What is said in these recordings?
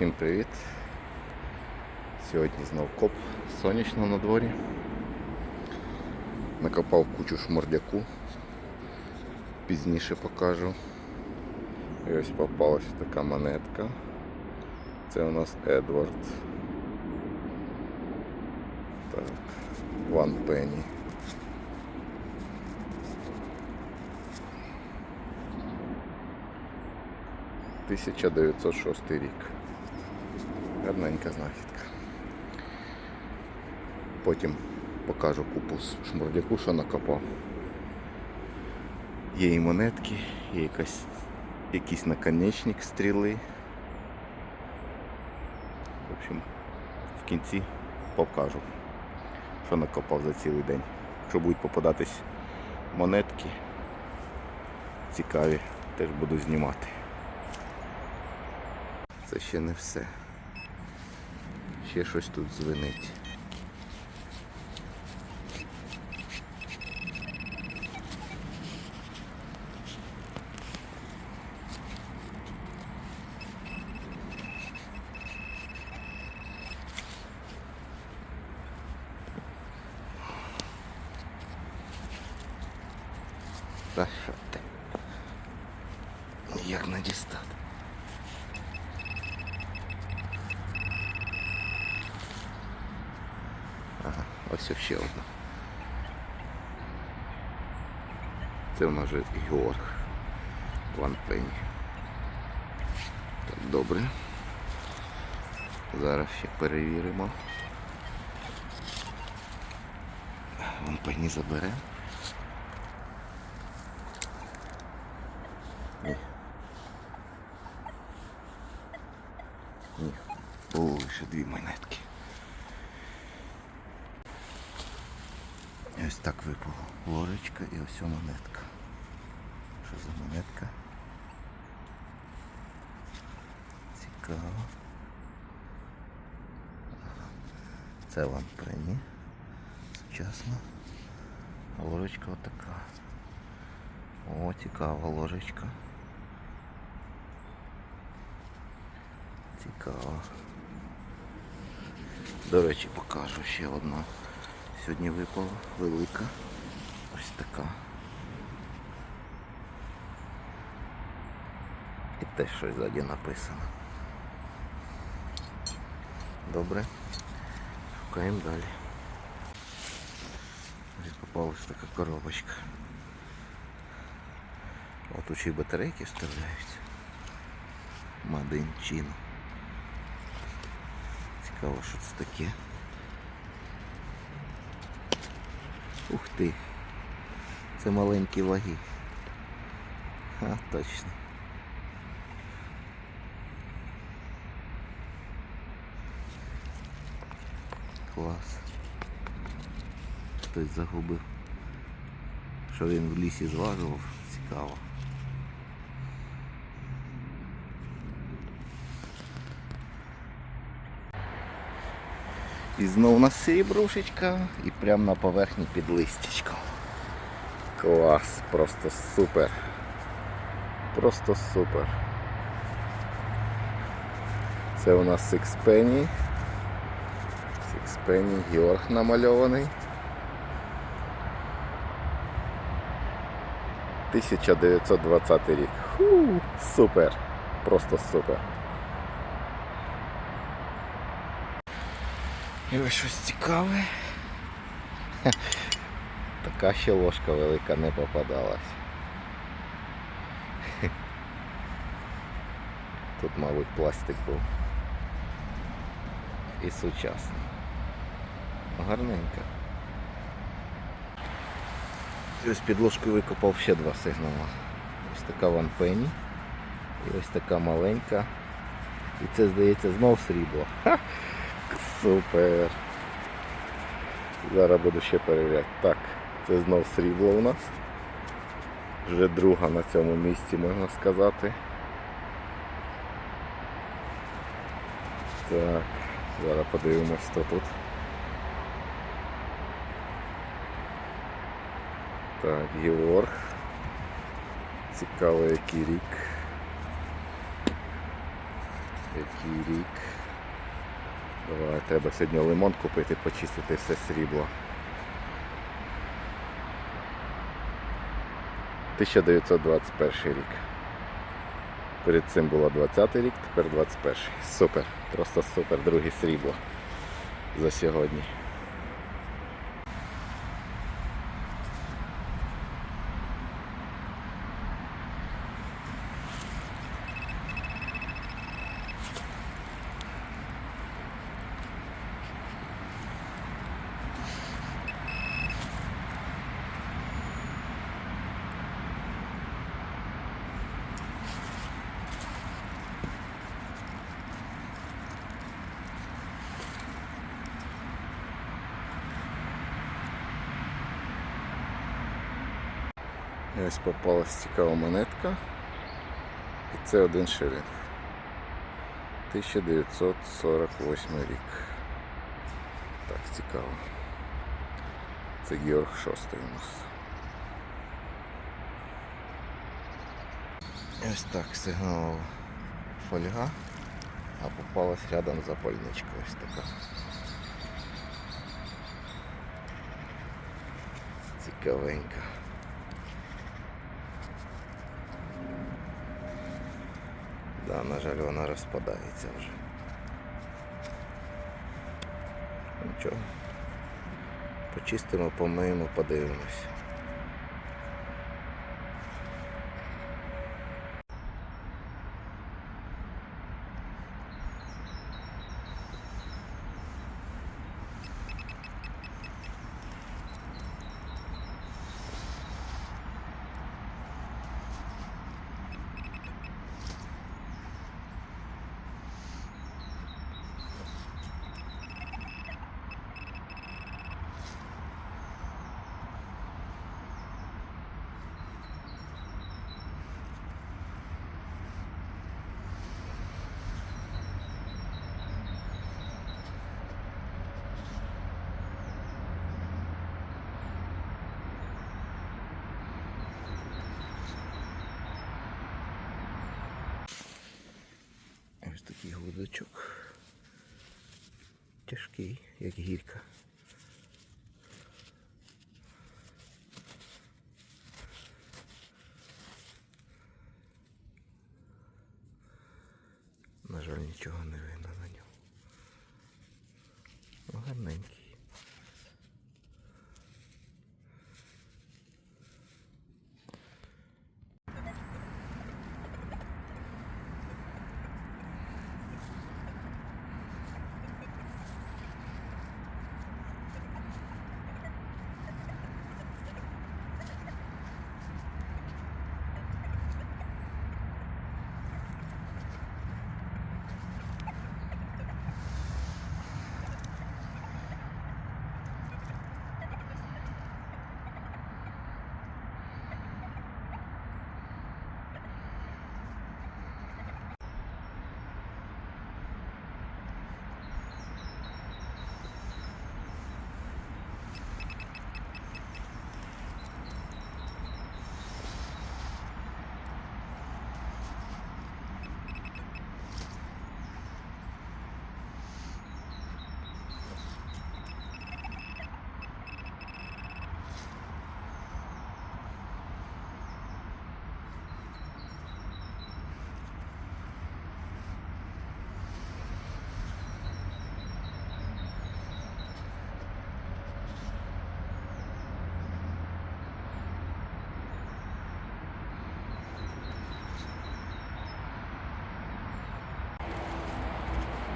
Всім привіт! Сьогодні знов коп сонячно на дворі. Накопав кучу шмордяку. Пізніше покажу. І ось попалась така монетка. Це у нас Едвард. Так, Ван Пенні. Тисяча дев'ятсот шостий рік. Гарненька знахідка. Потім покажу купу шмурдяку, що накопав. Є і монетки, є якась, якийсь наконечник стріли. В общем, в кінці покажу, що накопав за цілий день. Якщо будуть попадатись монетки цікаві, теж буду знімати. Це ще не все. Ще щось тут звенить. Та що ти? Як не Ага, ось ще одна. Це в нас же Георг Ван Пенні. Так, добре. Зараз ще перевіримо. Ван Пенні забере. Ні. Ні. О, ще дві монетки. І Ось так випала ложечка і ось монетка. Що за монетка? Цікаво. Це вам пені. Сучасно. Ложечка отака. О, цікава ложечка. Цікаво. До речі, покажу ще одну. Сьогодні випала велика. Ось така. І теж щось ззаді написано. Добре. Шукаємо далі. Ось попалась така коробочка. От й батарейки вставляють. Мадинчину. Цікаво, що це таке. Ух ти. Це маленькі ваги. А, точно. Клас. Хтось загубив. Що він в лісі зважував, цікаво. І знову у нас серебрушечка і прямо на поверхні під листячком. Клас, просто супер. Просто супер. Це у нас Sixpenny. Sixpenny Георг намальований. 1920 рік. Фу, супер. Просто супер. І ось щось цікаве. Така ще ложка велика не попадалась. Тут, мабуть, пластик був. І сучасний. Гарненька. Ось під ложкою викопав ще два сигнала. Ось така Ван Пенні. І ось така маленька. І це, здається, знов срібло. Ха! Супер. Зараз буду ще перевіряти. Так, це знов срібло у нас. Вже друга на цьому місці, можна сказати. Так, зараз подивимось, хто тут. Так, Георг. Цікаво який рік. Який рік. Треба сьогодні лимон купити, почистити все срібло. 1921 рік. Перед цим було 20 рік, тепер 21. Супер. Просто супер, друге срібло за сьогодні. І ось попалась цікава монетка. І це один шилінг. 1948 рік. Так, цікаво. Це Георг VI у нас. Ось так сигналова фольга, а попалась рядом запальничка ось така. Цікавенька. Да, на жаль, вона розпадається вже. Нічого. Почистимо, помиємо, подивимось. Ось такий гудочок. Тяжкий, як гірка. На жаль, нічого не видно на ньому. Ну, гарненький.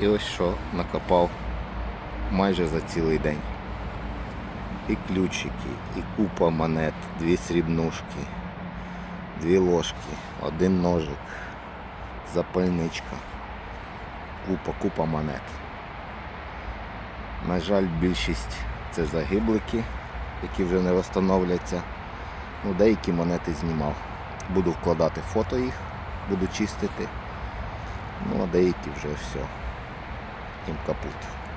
І ось що накопав майже за цілий день. І ключики, і купа монет, дві срібнушки, дві ложки, один ножик, запальничка, купа, купа монет. На жаль, більшість це загиблики, які вже не встановляться. Ну, деякі монети знімав. Буду вкладати фото їх, буду чистити. Ну а деякі вже все. Tempo Caputo.